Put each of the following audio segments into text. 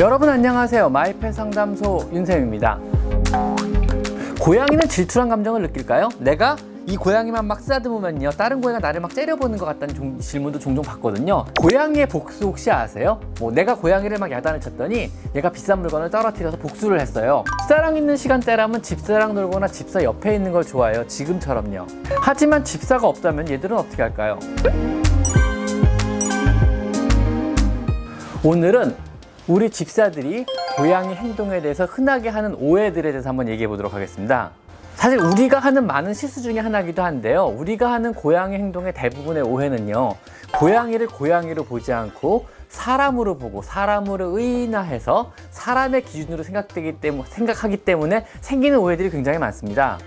여러분 안녕하세요. 마이펫 상담소 윤쌤입니다. 고양이는 질투란 감정을 느낄까요? 내가 이 고양이만 막 쓰다듬으면요 다른 고양이가 나를 막 째려보는 것 같다는 종- 질문도 종종 받거든요 고양이의 복수 혹시 아세요? 뭐 내가 고양이를 막 야단을 쳤더니 얘가 비싼 물건을 떨어뜨려서 복수를 했어요 집사랑 있는 시간대라면 집사랑 놀거나 집사 옆에 있는 걸 좋아해요 지금처럼요 하지만 집사가 없다면 얘들은 어떻게 할까요? 오늘은 우리 집사들이 고양이 행동에 대해서 흔하게 하는 오해들에 대해서 한번 얘기해 보도록 하겠습니다. 사실 우리가 하는 많은 실수 중에 하나이기도 한데요. 우리가 하는 고양이 행동의 대부분의 오해는요. 고양이를 고양이로 보지 않고 사람으로 보고 사람으로 의인화해서 사람의 기준으로 생각되기 때문에 생각하기 때문에 생기는 오해들이 굉장히 많습니다.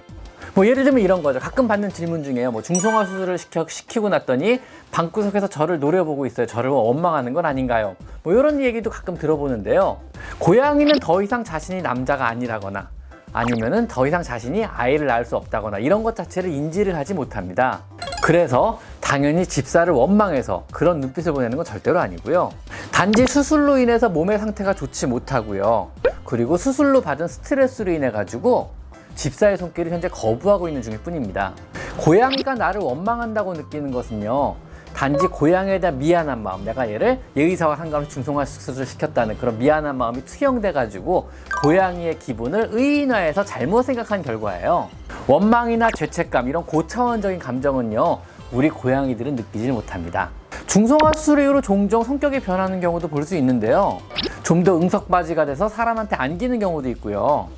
뭐 예를 들면 이런 거죠. 가끔 받는 질문 중에요. 뭐 중성화 수술을 시켜, 시키고 났더니 방구석에서 저를 노려보고 있어요. 저를 원망하는 건 아닌가요? 뭐 이런 얘기도 가끔 들어보는데요. 고양이는 더 이상 자신이 남자가 아니라거나 아니면은 더 이상 자신이 아이를 낳을 수 없다거나 이런 것 자체를 인지를 하지 못합니다. 그래서 당연히 집사를 원망해서 그런 눈빛을 보내는 건 절대로 아니고요. 단지 수술로 인해서 몸의 상태가 좋지 못하고요. 그리고 수술로 받은 스트레스로 인해 가지고 집사의 손길을 현재 거부하고 있는 중일 뿐입니다. 고양이가 나를 원망한다고 느끼는 것은요. 단지 고양이에 대한 미안한 마음, 내가 얘를 예의사와 상관없이 중성화 수술을 시켰다는 그런 미안한 마음이 투영돼 가지고 고양이의 기분을 의인화해서 잘못 생각한 결과예요. 원망이나 죄책감 이런 고차원적인 감정은요. 우리 고양이들은 느끼지 못합니다. 중성화 수술 이후로 종종 성격이 변하는 경우도 볼 수 있는데요. 좀 더 응석 바지가 돼서 사람한테 안기는 경우도 있고요.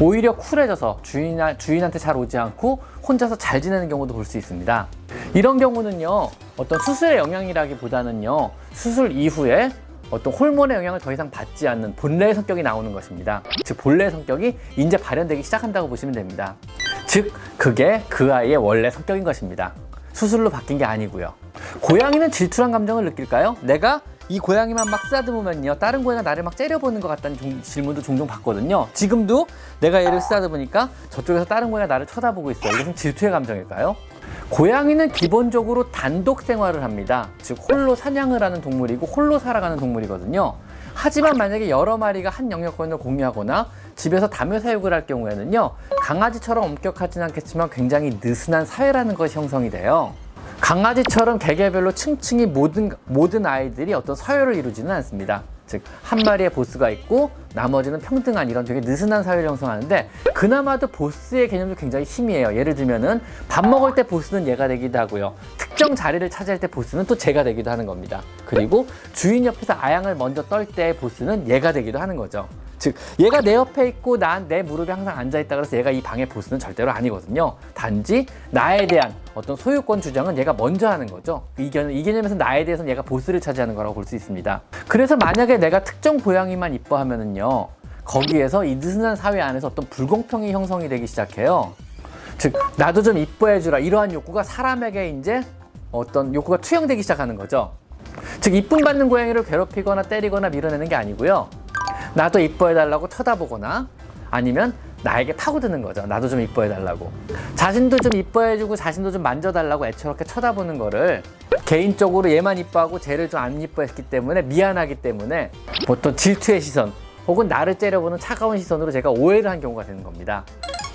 오히려 쿨해져서 주인, 주인한테 잘 오지 않고 혼자서 잘 지내는 경우도 볼 수 있습니다. 이런 경우는요, 어떤 수술의 영향이라기보다는요, 수술 이후에 어떤 호르몬의 영향을 더 이상 받지 않는 본래의 성격이 나오는 것입니다. 즉, 본래의 성격이 이제 발현되기 시작한다고 보시면 됩니다. 즉, 그게 그 아이의 원래 성격인 것입니다. 수술로 바뀐 게 아니고요. 고양이는 질투란 감정을 느낄까요? 내가 이 고양이만 막 쓰다듬으면요 다른 고양이가 나를 막 째려보는 것 같다는 종- 질문도 종종 받거든요. 지금도 내가 얘를 쓰다듬으니까 저쪽에서 다른 고양이가 나를 쳐다보고 있어요. 이것은 질투의 감정일까요? 고양이는 기본적으로 단독 생활을 합니다. 즉 홀로 사냥을 하는 동물이고 홀로 살아가는 동물이거든요. 하지만 만약에 여러 마리가 한 영역권을 공유하거나 집에서 다묘 사육을 할 경우에는요 강아지처럼 엄격하진 않겠지만 굉장히 느슨한 사회라는 것이 형성이 돼요 강아지처럼 개개별로 층층이 모든 모든 아이들이 어떤 서열을 이루지는 않습니다. 즉 한 마리의 보스가 있고 나머지는 평등한 이런 되게 느슨한 사회를 형성하는데 그나마도 보스의 개념도 굉장히 희미해요. 예를 들면은 밥 먹을 때 보스는 얘가 되기도 하고요. 특정 자리를 차지할 때 보스는 또 제가 되기도 하는 겁니다. 그리고 주인 옆에서 아양을 먼저 떨 때 보스는 얘가 되기도 하는 거죠. 즉 얘가 내 옆에 있고 난 내 무릎에 항상 앉아 있다 그래서 얘가 이 방의 보스는 절대로 아니거든요. 단지 나에 대한 어떤 소유권 주장은 얘가 먼저 하는 거죠. 이, 개념, 이 개념에서 나에 대해서는 얘가 보스를 차지하는 거라고 볼 수 있습니다. 그래서 만약에 내가 특정 고양이만 이뻐하면은요. 거기에서 이 느슨한 사회 안에서 어떤 불공평이 형성이 되기 시작해요. 즉 나도 좀 이뻐해 주라 이러한 욕구가 사람에게 이제 어떤 욕구가 투영되기 시작하는 거죠. 즉 이쁨 받는 고양이를 괴롭히거나 때리거나 밀어내는 게 아니고요. 나도 이뻐해달라고 쳐다보거나 아니면 나에게 파고드는 거죠. 나도 좀 이뻐해달라고. 자신도 좀 이뻐해주고 자신도 좀 만져달라고 애처롭게 쳐다보는 거를 개인적으로 얘만 이뻐하고 쟤를 좀 안 이뻐했기 때문에 미안하기 때문에 보통 질투의 시선 혹은 나를 째려보는 차가운 시선으로 제가 오해를 한 경우가 되는 겁니다.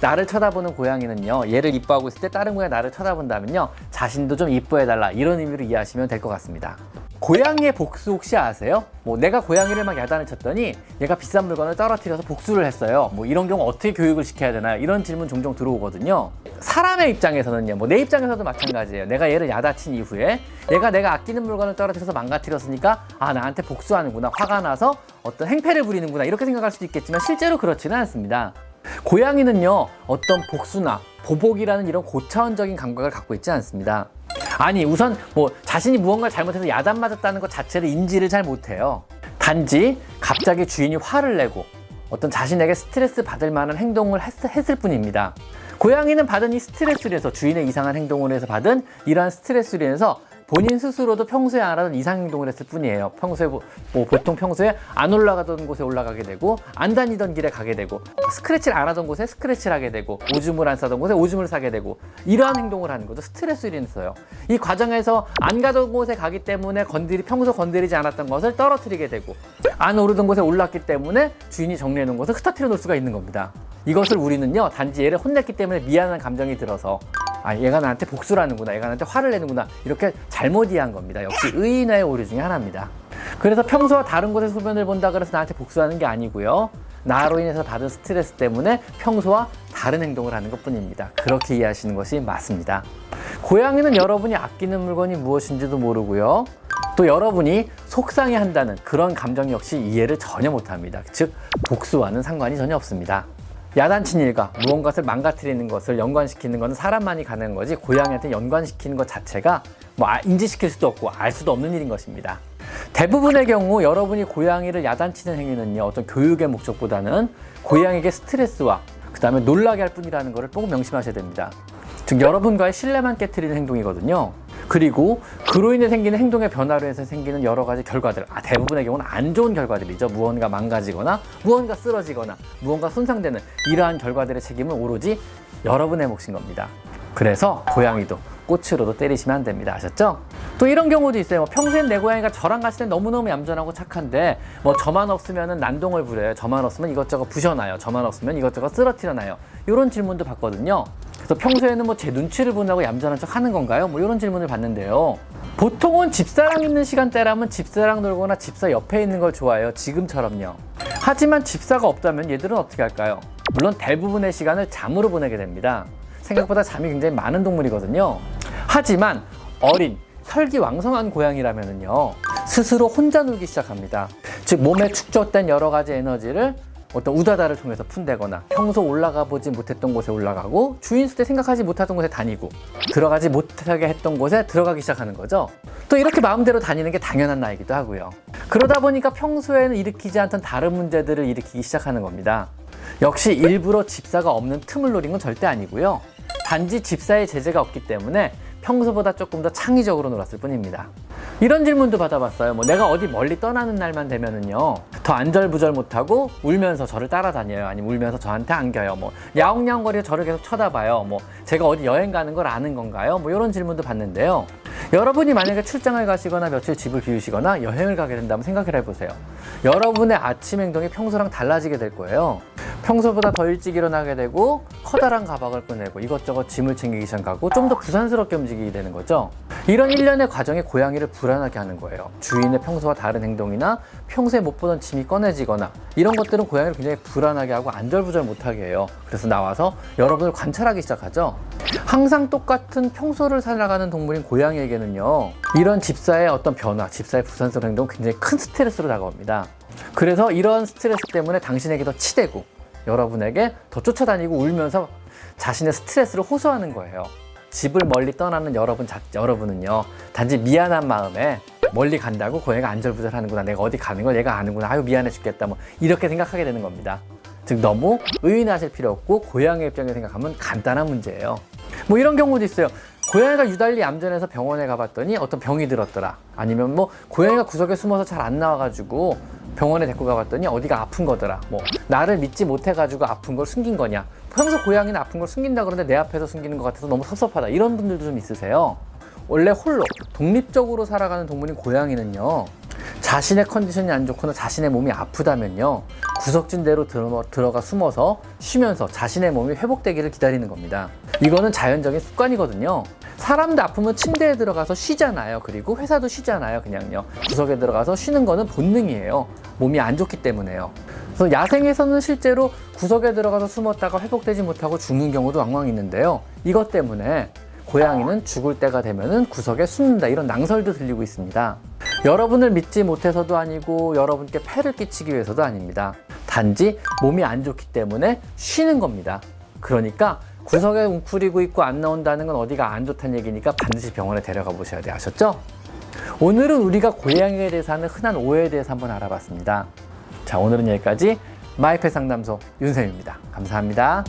나를 쳐다보는 고양이는요, 얘를 이뻐하고 있을 때 다른 고양이 나를 쳐다본다면요, 자신도 좀 이뻐해달라 이런 의미로 이해하시면 될 것 같습니다. 고양이의 복수 혹시 아세요? 뭐 내가 고양이를 막 야단을 쳤더니 얘가 비싼 물건을 떨어뜨려서 복수를 했어요. 뭐 이런 경우 어떻게 교육을 시켜야 되나요? 이런 질문 종종 들어오거든요. 사람의 입장에서는요, 뭐 내 입장에서도 마찬가지예요. 내가 얘를 야다친 이후에 얘가 내가 아끼는 물건을 떨어뜨려서 망가뜨렸으니까 아 나한테 복수하는구나, 화가 나서 어떤 행패를 부리는구나 이렇게 생각할 수도 있겠지만 실제로 그렇지는 않습니다. 고양이는요 어떤 복수나 보복이라는 이런 고차원적인 감각을 갖고 있지 않습니다. 아니 우선 뭐 자신이 무언가를 잘못해서 야단 맞았다는 것 자체를 인지를 잘 못해요. 단지 갑자기 주인이 화를 내고 어떤 자신에게 스트레스 받을 만한 행동을 했, 했을 뿐입니다. 고양이는 받은 이 스트레스로 인해서 주인의 이상한 행동으로 해서 받은 이러한 스트레스로 인해서 본인 스스로도 평소에 안 하던 이상 행동을 했을 뿐이에요. 평소에 뭐, 뭐 보통 평소에 안 올라가던 곳에 올라가게 되고 안 다니던 길에 가게 되고 스크래치를 안 하던 곳에 스크래치를 하게 되고 오줌을 안 싸던 곳에 오줌을 싸게 되고 이러한 행동을 하는 거죠. 스트레스를 인해서요. 이 과정에서 안 가던 곳에 가기 때문에 건드리 평소 건드리지 않았던 것을 떨어뜨리게 되고 안 오르던 곳에 올랐기 때문에 주인이 정리해 놓은 것을 흩어뜨려 놓을 수가 있는 겁니다. 이것을 우리는요 단지 얘를 혼냈기 때문에 미안한 감정이 들어서 아 얘가 나한테 복수를 하는구나 얘가 나한테 화를 내는구나 이렇게 잘못 이해한 겁니다. 역시 의인의 오류 중에 하나입니다. 그래서 평소와 다른 곳에 소변을 본다 그래서 나한테 복수하는 게 아니고요. 나로 인해서 받은 스트레스 때문에 평소와 다른 행동을 하는 것 뿐입니다. 그렇게 이해하시는 것이 맞습니다. 고양이는 여러분이 아끼는 물건이 무엇인지도 모르고요. 또 여러분이 속상해 한다는 그런 감정 역시 이해를 전혀 못합니다. 즉 복수와는 상관이 전혀 없습니다 야단친 일과 무언가를 망가뜨리는 것을 연관시키는 것은 사람만이 가능한 거지 고양이한테 연관시키는 것 자체가 뭐 아- 인지시킬 수도 없고 알 수도 없는 일인 것입니다. 대부분의 경우 여러분이 고양이를 야단치는 행위는요 어떤 교육의 목적보다는 고양이에게 스트레스와 그 다음에 놀라게 할 뿐이라는 것을 꼭 명심하셔야 됩니다. 즉 여러분과의 신뢰만 깨뜨리는 행동이거든요. 그리고 그로 인해 생기는 행동의 변화로 해서 생기는 여러 가지 결과들, 아, 대부분의 경우는 안 좋은 결과들이죠. 무언가 망가지거나, 무언가 쓰러지거나, 무언가 손상되는 이러한 결과들의 책임은 오로지 여러분의 몫인 겁니다. 그래서 고양이도 꽃으로도 때리시면 안 됩니다. 아셨죠? 또 이런 경우도 있어요. 뭐 평소엔 내 고양이가 저랑 갔을 때 너무너무 얌전하고 착한데 뭐 저만 없으면 난동을 부려요. 저만 없으면 이것저것 부셔놔요. 저만 없으면 이것저것 쓰러뜨려놔요. 이런 질문도 받거든요. 그래서 평소에는 뭐 제 눈치를 보느라고 얌전한 척 하는 건가요? 뭐 이런 질문을 받는데요. 보통은 집사랑 있는 시간대라면 집사랑 놀거나 집사 옆에 있는 걸 좋아해요. 지금처럼요. 하지만 집사가 없다면 얘들은 어떻게 할까요? 물론 대부분의 시간을 잠으로 보내게 됩니다. 생각보다 잠이 굉장히 많은 동물이거든요. 하지만 어린, 혈기왕성한 고양이라면요. 스스로 혼자 놀기 시작합니다. 즉, 몸에 축적된 여러 가지 에너지를 어떤 우다다를 통해서 푼다거나 평소 올라가 보지 못했던 곳에 올라가고 주인 있을 때 생각하지 못하던 곳에 다니고 들어가지 못하게 했던 곳에 들어가기 시작하는 거죠. 또 이렇게 마음대로 다니는 게 당연한 나이기도 하고요. 그러다 보니까 평소에는 일으키지 않던 다른 문제들을 일으키기 시작하는 겁니다. 역시 일부러 집사가 없는 틈을 노린 건 절대 아니고요. 단지 집사의 제재가 없기 때문에 평소보다 조금 더 창의적으로 놀았을 뿐입니다. 이런 질문도 받아봤어요. 뭐 내가 어디 멀리 떠나는 날만 되면은요 더 안절부절 못하고 울면서 저를 따라다녀요. 아니면 울면서 저한테 안겨요. 뭐 야옹야옹거리고 저를 계속 쳐다봐요. 뭐 제가 어디 여행 가는 걸 아는 건가요? 뭐 이런 질문도 받는데요. 여러분이 만약에 출장을 가시거나 며칠 집을 비우시거나 여행을 가게 된다면 생각을 해보세요. 여러분의 아침 행동이 평소랑 달라지게 될 거예요. 평소보다 더 일찍 일어나게 되고 커다란 가방을 꺼내고 이것저것 짐을 챙기기 시작하고 좀 더 부산스럽게 움직이게 되는 거죠. 이런 일련의 과정이 고양이를 불안하게 하는 거예요. 주인의 평소와 다른 행동이나 평소에 못 보던 짐이 꺼내지거나 이런 것들은 고양이를 굉장히 불안하게 하고 안절부절 못하게 해요. 그래서 나와서 여러분을 관찰하기 시작하죠. 항상 똑같은 평소를 살아가는 동물인 고양이에게는요. 이런 집사의 어떤 변화, 집사의 부산스러운 행동은 굉장히 큰 스트레스로 다가옵니다. 그래서 이런 스트레스 때문에 당신에게 더 치대고 여러분에게 더 쫓아다니고 울면서 자신의 스트레스를 호소하는 거예요. 집을 멀리 떠나는 여러분 자, 여러분은요 단지 미안한 마음에 멀리 간다고 고양이가 안절부절하는구나 내가 어디 가는 걸 얘가 아는구나 아유 미안해 죽겠다 뭐 이렇게 생각하게 되는 겁니다. 즉 너무 의인하실 필요 없고 고양이 입장에 생각하면 간단한 문제예요. 뭐 이런 경우도 있어요. 고양이가 유달리 얌전해서 병원에 가봤더니 어떤 병이 들었더라. 아니면 뭐 고양이가 구석에 숨어서 잘 안 나와가지고 병원에 데리고 가봤더니 어디가 아픈 거더라. 뭐 나를 믿지 못해가지고 아픈 걸 숨긴 거냐 평소 고양이는 아픈 걸 숨긴다 그러는데 내 앞에서 숨기는 것 같아서 너무 섭섭하다. 이런 분들도 좀 있으세요. 원래 홀로 독립적으로 살아가는 동물인 고양이는요 자신의 컨디션이 안 좋거나 자신의 몸이 아프다면요 구석진대로 들어, 들어가 숨어서 쉬면서 자신의 몸이 회복되기를 기다리는 겁니다. 이거는 자연적인 습관이거든요. 사람도 아프면 침대에 들어가서 쉬잖아요. 그리고 회사도 쉬잖아요 그냥요. 구석에 들어가서 쉬는 거는 본능이에요. 몸이 안 좋기 때문에요 그래서 야생에서는 실제로 구석에 들어가서 숨었다가 회복되지 못하고 죽는 경우도 왕왕 있는데요 이것 때문에 고양이는 죽을 때가 되면은 구석에 숨는다 이런 낭설도 들리고 있습니다. 여러분을 믿지 못해서도 아니고 여러분께 폐를 끼치기 위해서도 아닙니다. 단지 몸이 안 좋기 때문에 쉬는 겁니다. 그러니까 구석에 웅크리고 있고 안 나온다는 건 어디가 안 좋다는 얘기니까 반드시 병원에 데려가 보셔야 돼요. 아셨죠? 오늘은 우리가 고양이에 대해서 하는 흔한 오해에 대해서 한번 알아봤습니다. 자, 오늘은 여기까지 마이펫 상담소 윤쌤입니다. 감사합니다.